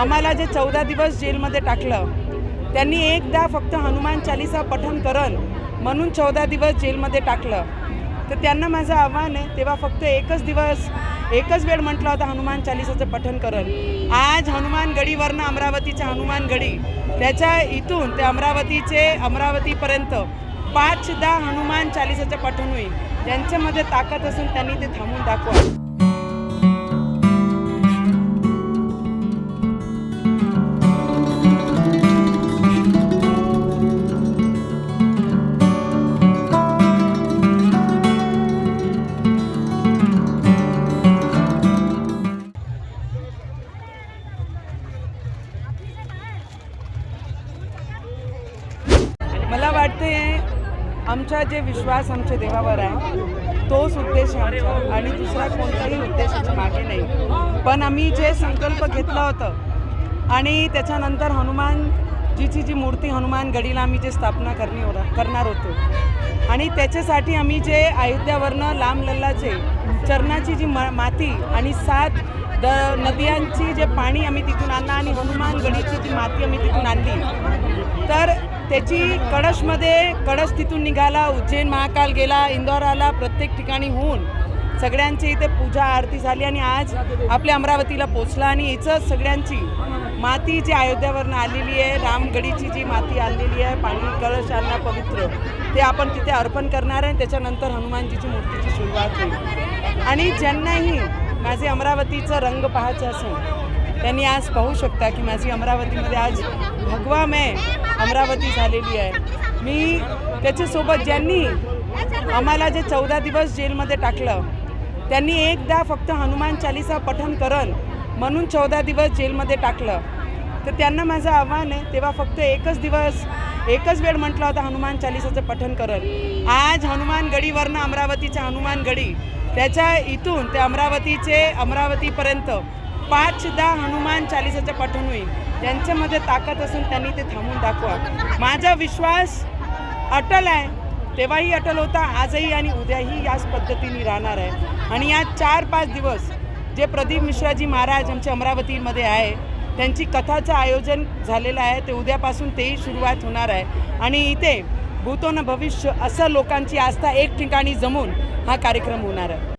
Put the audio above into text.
आम्हाला जे चौदा दिवस जेलमध्ये टाकलं त्यांनी एकदा फक्त हनुमान चालिसा पठन करण म्हणून चौदा दिवस जेलमध्ये टाकलं. तर त्यांना माझं आव्हान आहे तेव्हा फक्त एकच दिवस एकच वेळ म्हटलं होतं हनुमान चालिसाचं पठन करण. आज हनुमान गडीवरनं अमरावतीच्या हनुमान गडी त्याच्या इथून ते अमरावतीचे अमरावतीपर्यंत पाचदा हनुमान चालिसाचं पठन होईल. ज्यांच्यामध्ये ताकद असून त्यांनी ते थांबून दाखवा. मला वाटते आमचा जे विश्वास आमच्या देवावर आहे तोच उद्देश आमचा आणि दुसरा कोणताही उद्देशाच्या मागे नाही. पण आम्ही जे संकल्प घेतला होतं आणि त्याच्यानंतर हनुमानजीची जी मूर्ती हनुमान गडीला आम्ही जे स्थापना करणी हो करणार होतो. आणि त्याच्यासाठी आम्ही जे अयोध्यावरनं लांब लल्लाचे चरणाची जी म माती आणि सात द नद्यांची जे पाणी आम्ही तिथून आणलं आणि हनुमान गडीची जी माती आम्ही तिथून आणली त्याची कळशमध्ये कळश तिथून निघाला उज्जैन महाकाल गेला इंदौर आला प्रत्येक ठिकाणी होऊन सगळ्यांची इथे पूजा आरती झाली आणि आज आपल्या अमरावतीला पोचला आणि हिचं सगळ्यांची माती जी अयोध्यावरनं आलेली आहे रामगडीची जी माती आणलेली आहे पाणी कळश आणला पवित्र ते आपण तिथे अर्पण करणार आहे. त्याच्यानंतर हनुमानजीची मूर्तीची सुरुवात होईल. आणि ज्यांनाही माझे अमरावतीचं रंग पाहायचं असेल त्यांनी आज पाहू शकता की माझी अमरावतीमध्ये आज भगवामय अमरावती झालेली आहे. मी त्याच्यासोबत ज्यांनी आम्हाला जे चौदा दिवस जेलमध्ये टाकलं त्यांनी एकदा फक्त हनुमान चालिसा पठन करण म्हणून चौदा दिवस जेलमध्ये टाकलं. तर त्यांना माझं आव्हान आहे तेव्हा फक्त एकच दिवस एकच वेळ म्हटलं होतं हनुमान चालिसाचं पठन करत आज हनुमान गडीवरनं अमरावतीच्या हनुमान गडी त्याच्या इथून ते अमरावतीचे अमरावतीपर्यंत पाचदा हनुमान चालिसाचं पठण होईल. ज्यांच्यामध्ये ताकद असून त्यांनी ते थांबून दाखवा. माझा विश्वास अटल आहे. तेव्हाही अटल होता आजही आणि उद्याही याच पद्धतीने राहणार आहे. आणि या चार पाच दिवस जे प्रदीप मिश्राजी महाराज आमच्या अमरावतीमध्ये आहे त्यांची कथाचं आयोजन झालेलं आहे ते उद्यापासून तेही सुरुवात होणार आहे. आणि इथे भूतोन भविष्य असं लोकांची आस्था एक ठिकाणी जमून हा कार्यक्रम होणार आहे.